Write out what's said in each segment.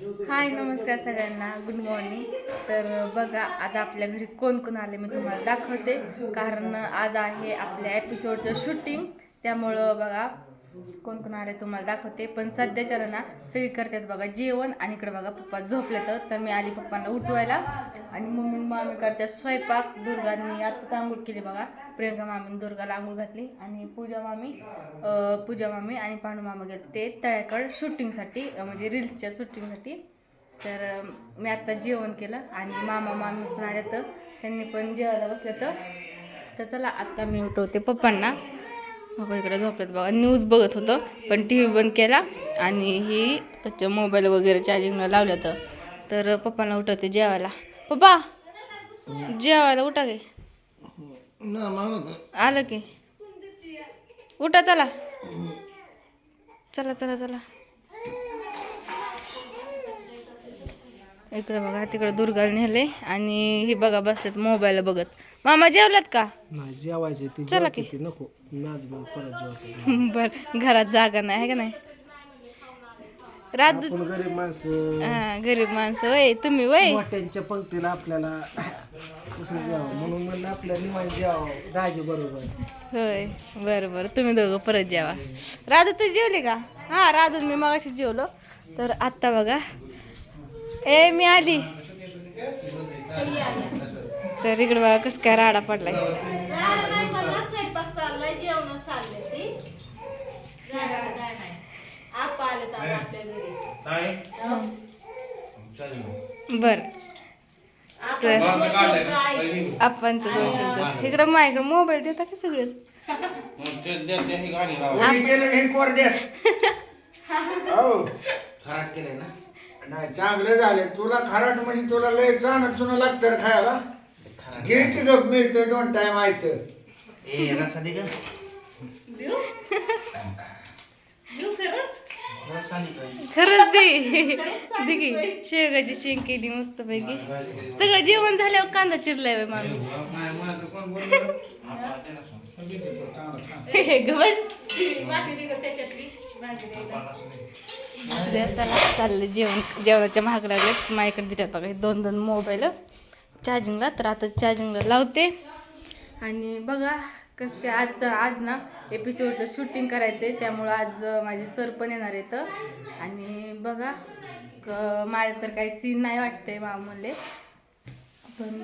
हाय नमस्कार सगळ्यांना. Good morning तर बघा आज आपल्या घरी कोण कोण आले मी तुम्हाला दाखवते. कारण आज आहे आपल्या एपिसोडचं शूटिंग त्यामुळं बघा कोण कोण आले तुम्हाला दाखवते पण सध्याच्याला ना सगळी करतात बघा जेवण आणि इकडे बघा पप्पा झोपले तर तर मी आली पप्पांना उठवायला. आणि मम्मी मामी करतात स्वयंपाक दुर्गांनी आत्ताच आंघोळ केली बघा. प्रियंका मामीने दुर्गाला आंघोळ घातली आणि पूजा मामी पूजा मामी आणि पांडू मामा गेले. ते तळ्याकड शूटिंगसाठी म्हणजे रील्सच्या शूटिंगसाठी. तर मी आत्ता जेवण केलं आणि मामा मामी पण आले तर त्यांनी पण जेवायला बसले तर चला आत्ता मी उठवते पप्पांना. बाबा इकडे झोपलेत बघा. न्यूज बघत होतं पण टी व्ही बंद केला आणि ही मोबाईल वगैरे चार्जिंगला लावलं तर तर पप्पांना उठवते जेवायला. पप्पा जेवायला उठा गे आलं की. उठा चला. चला चला चला. इकडे बघा तिकडे दुर्गाला नेले आणि ही बघा बसलेत मोबाईल बघत. मामा जेवलात का? जेवायचे ते चला जेवते की. ते नको. मी आज परत बर घरात जागा नाही आहे का नाही? रात आपण गरीब माणसं. हा, गरीब माणसं वय तुम्ही वय? मोठ्यांच्या पंक्तीला आपल्याला कसं जेवावं. म्हणून म्हणलं आपल्या निवांत जेवावं. दाजी बरोबर. होय बरं बरं. तुम्ही दोघं परत जेवा. राधू तू जेवली का? हा राधू मी मगाशी जेवलो. तर आत्ता बघा ए मी आली. तर इकडे बघा कसं काय राडा पडलाय. बर. आपण तर दोन शब्द. इकडं माझ्याकडे मोबाईल देता का सगळे? खराट केलंय ना? नाही चांगलं झालं. तुला खराट म्हणजे तुला लय चाणक चुना लागतं रे खायला. घे की गप मिळतं दोन टाइम आयत खरंच? दे. दे की. शेवगाची शेंग केली मस्त पैकी सगळं जेवण झाल्यावर कांदा चिरलाय बाई मामी ग बस. द्या, चला चाललं जेवण जेवणाच्या महाग लागले माझ्याकडे दिल्यात बघा हे दोन दोन मोबाईल चार्जिंगला तर आता चार्जिंगला लावते आणि बघा कसं काय आज आज ना एपिसोडचं शूटिंग करायचं आहे त्यामुळं आज माझे सर पण येणार आहेत आणि बघा क माझ्या तर काही सीन नाही वाटतंय मामूले पण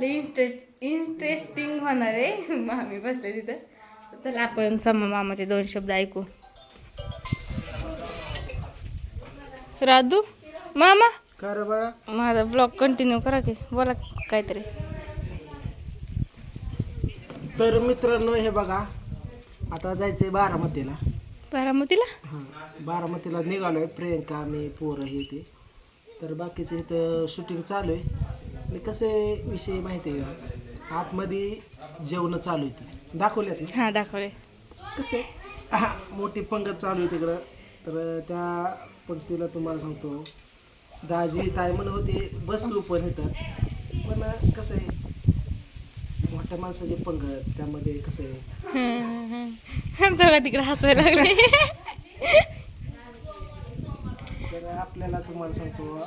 लई इंटरेस्ट इंटरेस्टिंग होणार आहे मामी बसले तिथं चला आपण सम मामाचे दोन शब्द ऐकू. राधू? मामा? का रे बाळा? माझा ब्लॉग कंटिन्यू करा की. बोला काहीतरी. तर मित्रांनो हे बघा. आता जायचंय बारामतीला. बारामतीला? हां बारामतीला निघालोय. प्रियंका मी पोरं हे ते. तर बाकीचं इथं शूटिंग चालू आहे. आणि कसे विषय माहिती आहे का? आतमध्ये जेवण चालू आहे ते. दाखवल्यात ना हां दाखवले कसे मोठी पंगत चालू आहे तिकडं. तर त्या पंक्तीला तुम्हाला सांगतो. दाजी ताय म्हण होते बसलो पण इथं पण कसं आहे मोठ्या माणसाची पंगत त्यामध्ये कसं आहे? बघा तिकडे हसायला लागले. तर आपल्याला तुम्हाला सांगतो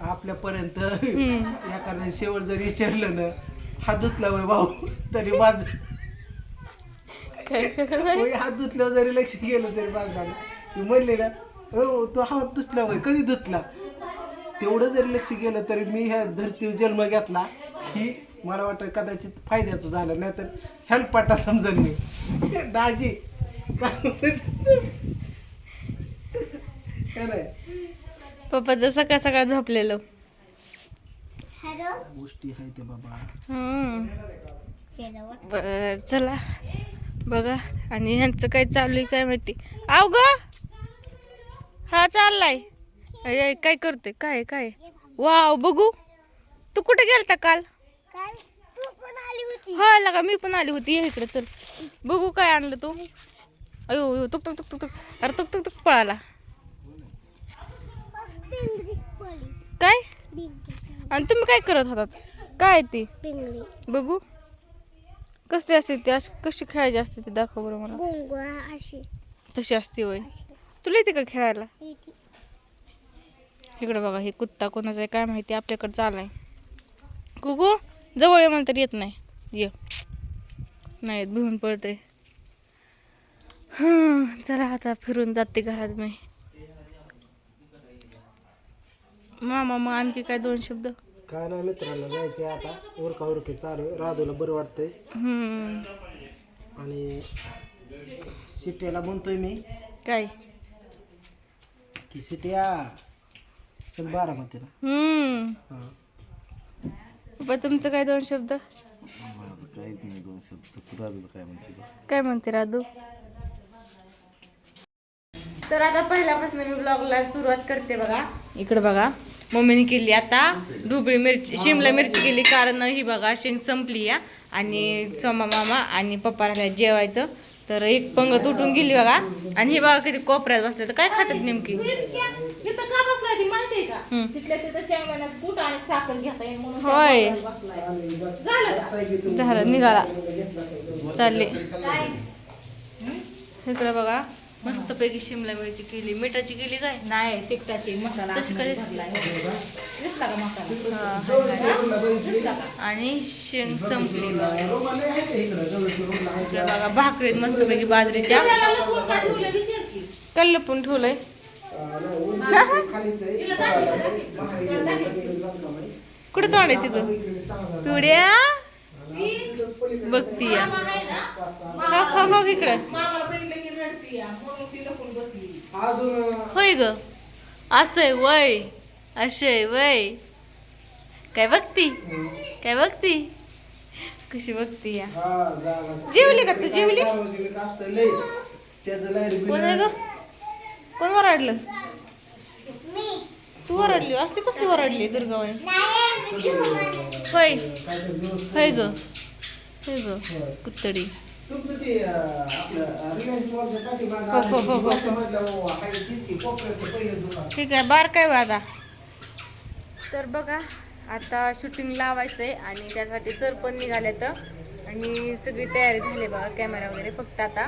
आपल्यापर्यंत. एखाद्या शेवट जरी विचारलं ना हात धुतला वय भाऊ तरी करायला? हात धुतल्यावर जरी लक्ष गेलं तरी माझ झालं. ती म्हणले ना हो तो हात धुतला वय कधी धुतला तेवढं जरी लक्ष गेलं तरी मी ह्या धरतीवर जन्म घेतला ही मला वाटतं कदाचित फायद्याचं झालं नाही तर हेल्पाटा समजन मी. दाजी काय नाही. पप्पा तर सकाळ सकाळ झोपलेलो. गोष्टी आहे ते बाबा. हम्म. बर चला. बघा आणि ह्यांचं काय चालू आहे काय माहिती. आव ग! हा चाललाय. अय, काय करते काय काय? वाव बघू. तू कुठे गेलता काल? हा लगा मी पण आली होती. ये इकडे चल. बघू काय आणलं तू. अयो अयो तुक तुक तुक तुक तुक. अरे तुक तुक तुक पळाला. काय? आणि तुम्ही काय करत होतात? काय ती? बघू. कसली असते ती? अशी कशी खेळायची असते ती? दाखव बरं मला. तशी असते वय तुला येते का खेळायला? इकडे बघा हे कुत्ता कोणाचा आहे काय माहिती आपल्याकडे चालाय. कुकू जवळ ये मला तर येत नाही. ये. नाही भिवून पळते. हं, चला आता फिरून जाते घरात मी. मामा मग आणखी काय दोन शब्द? काय नाही मित्रांनो जायचे आता. उरका उरकी चालू आहे. राधूला बरं वाटतंय. हम्म, आणि सिटीला म्हणतोय मी. काय? की सिटिया चल बारामतीला हम्म. हां. पप्पा तुमचं काय दोन शब्द? काहीच नाही दोन शब्द. राधूला काय म्हणते काय म्हणते राधू तर आता पहिल्यापासून मी ब्लॉगला सुरुवात करते बघा. इकडे बघा. मम्मीने केली आता ढोबळी मिरची शिमला मिरची केली कारण ही बघा शेंग संपली या. आणि सोमा मामा आणि पप्पा राहिल्या जेवायचं. तर एक पंगत उठून गेली बघा. आणि हे बघा किती कोपऱ्यात बसले. तर काय खातात नेमकी? होय. झालं निघाला. चालले. इकडे बघा. मस्तपैकी शिमला मिरची केली. मिठाची केली काय? नाही तिखटाची. मसाला तशी आतमध्ये कधी- भरलाय. दिसला का मसाला? हा. आणि शेंग संपली बघा. भाकरीत मस्तपैकी बाजरीच्या. त्याला लपून का ठेवलं विचार की. कल्लपून ठेवलंय. कुठे तोंड आहे तिचं? पिवड्या बघती या बघ इकडं. होय ग. असंय वय. असंय वय. काय बघती? काय बघती? कशी बघती या? हा. जेवली का तू? जेवली? असतं कोण आहे ग? कोण वराडलं? तू वराडली? असली कसली वराडली दुर्गावाई होय. होय ग. होय ग. कुत्तडी. तुमचं ते आपलं रिलायन्स मॉलच्या पाठीमागं हो, हो, हो, हो. आहे, हो, आहे. ठीक आहे बार काय बा आता तर बघा आता शूटिंग लावायचंय आणि त्यासाठी सर पण निघाले तर आणि सगळी तयारी झाली बघा कॅमेरा वगैरे फक्त आता.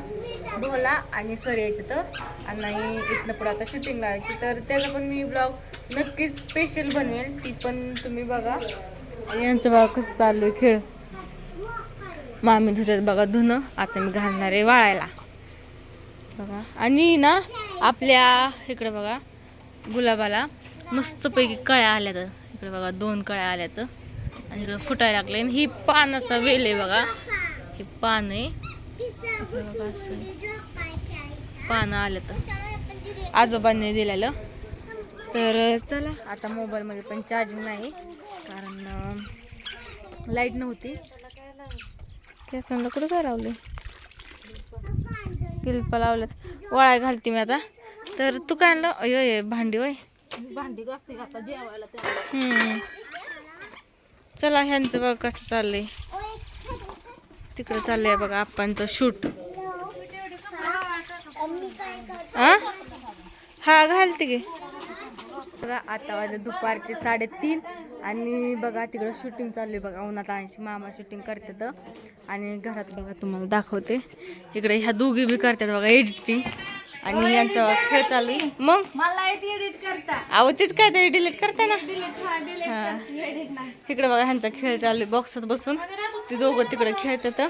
ढोला आणि सर यायचं तर. आणि इथनं पुढे आता शूटिंग लावायची. तर त्याचा पण मी ब्लॉग नक्कीच स्पेशल बनवेल ती पण तुम्ही बघा. आणि यांचं बघा कसं चालू आहे खेळ. मामी धुतात बघा धुणं आता मी घालणार आहे वाळायला. बघा. आणि ना आपल्या इकडे बघा गुलाबाला मस्तपैकी कळ्या आल्यात. इकडे बघा दोन कळ्या आल्यात. आणि इकडं फुटायला लागले आणि ही पानाचा वेल आहे बघा. हे पान आहे. बघा असं. पानं पानं आल्यात. आजोबांनी दिलेलं. तर चला आता मोबाईलमध्ये पण चार्जिंग नाही. कारण लाइट नव्हती. केसांना कुठं काय लावले किल्पा लावल्यात वळाय घालते मी आता तर तू काय आणलं अयो ये भांडी वय भांडी घासते आता जेवायला. चला ह्यांचं बघा कसं चाललंय तिकडं चाललंय बघा आप्पांचं शूट हा हा घालते गे बघा आता वाजले दुपारचे साडेतीन आणि बघा तिकडं शूटिंग चालू आहे बघा. उन्हात ऐंशी मामा शूटिंग करतात. आणि घरात बघा तुम्हाला दाखवते. इकडे ह्या दोघी बी करतात बघा एडिटिंग आणि यांचा खेळ चालू आहे. मग? मला एडिट करता. अहो तेच काय तरी डिलीट करते ना. इकडे बघा ह्यांचा खेळ चालू आहे बॉक्सात बसून. ते दोघं तिकडे खेळतात.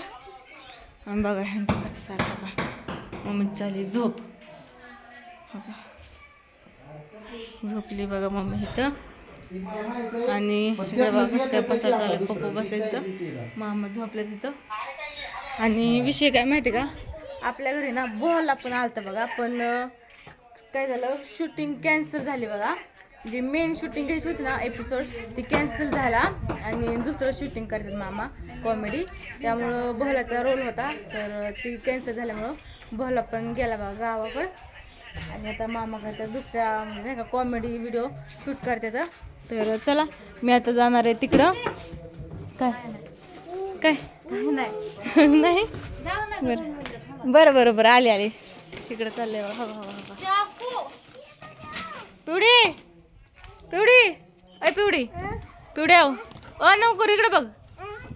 आणि बघा ह्यांचा कसा बघा. मम्मी चालली झोप. झोपली बघा मम्मी इथं. आणि इकडे बघा काय बसायला चालू आहे. पप्पू तिथं. मामा झोपले तिथं. आणि विषय काय माहिती का? आपल्या घरी ना बॉल आपण आलता बघा. पण काय झालं? शूटिंग कॅन्सल झाली बघा. जी मेन शूटिंग घ्यायची होती ना एपिसोड ती कॅन्सल झाला. आणि दुसरं शूटिंग करतात मामा कॉमेडी त्यामुळं बहलाचा रोल होता. तर ती कॅन्सल झाल्यामुळं बहला पण गेला बघा गावाकडं. आणि आता मामा करतात दुसऱ्या म्हणजे नाही का कॉमेडी व्हिडिओ शूट करतात तर. चला मी आता जाणार आहे तिकडं. काय? काय? नाही. बरं बरं बरं बरं आले आले. तिकडं चालले हवा हवा हवा. पिवडी! पिवडी! अय पिवडी. पिवड्या अ नवकर इकडे बघ.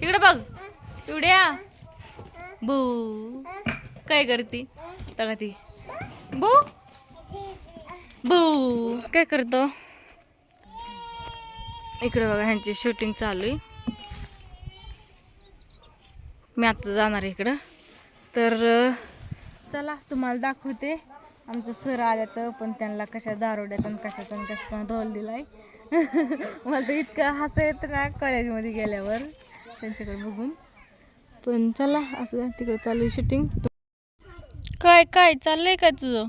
इकडे बघ. पिवड्या बू. काय करते? तगा ती बू? भाऊ काय करतो? इकडे बघा ह्यांची शूटिंग चालू आहे. मी आता जाणार आहे इकडं. तर चला तुम्हाला दाखवते. आमचं सर आलं तर पण त्यांना कशा दारोड्यात आणि कशात आणि कशात रोल दिलाय. मला तर इतकं हसं येतं ना कॉलेजमध्ये गेल्यावर. त्यांच्याकडे बघून. पण चला असं तिकडं तिकडे चालू आहे शूटिंग काय काय चाललंय काय तुझं?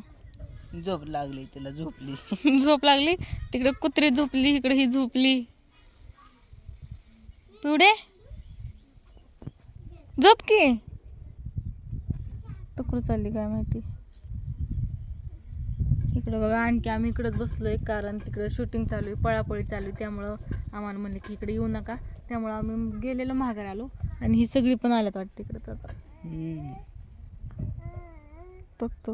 झोप लागली तिला झोपली. झोप लागली? तिकडे कुत्री झोपली इकडे ही झोपली. पिवडे झोप की. तकडं चालली काय माहिती? इकडे बघा आणखी आम्ही इकडंच बसलोय कारण तिकडे शूटिंग चालू आहे पळापळी चालू आहे त्यामुळं आम्हाला म्हणलं की इकडे येऊ नका. त्यामुळं आम्ही गेलेलो महागार आलो आणि ही सगळी पण आल्यात वाटतं आता हम्म. बघतो.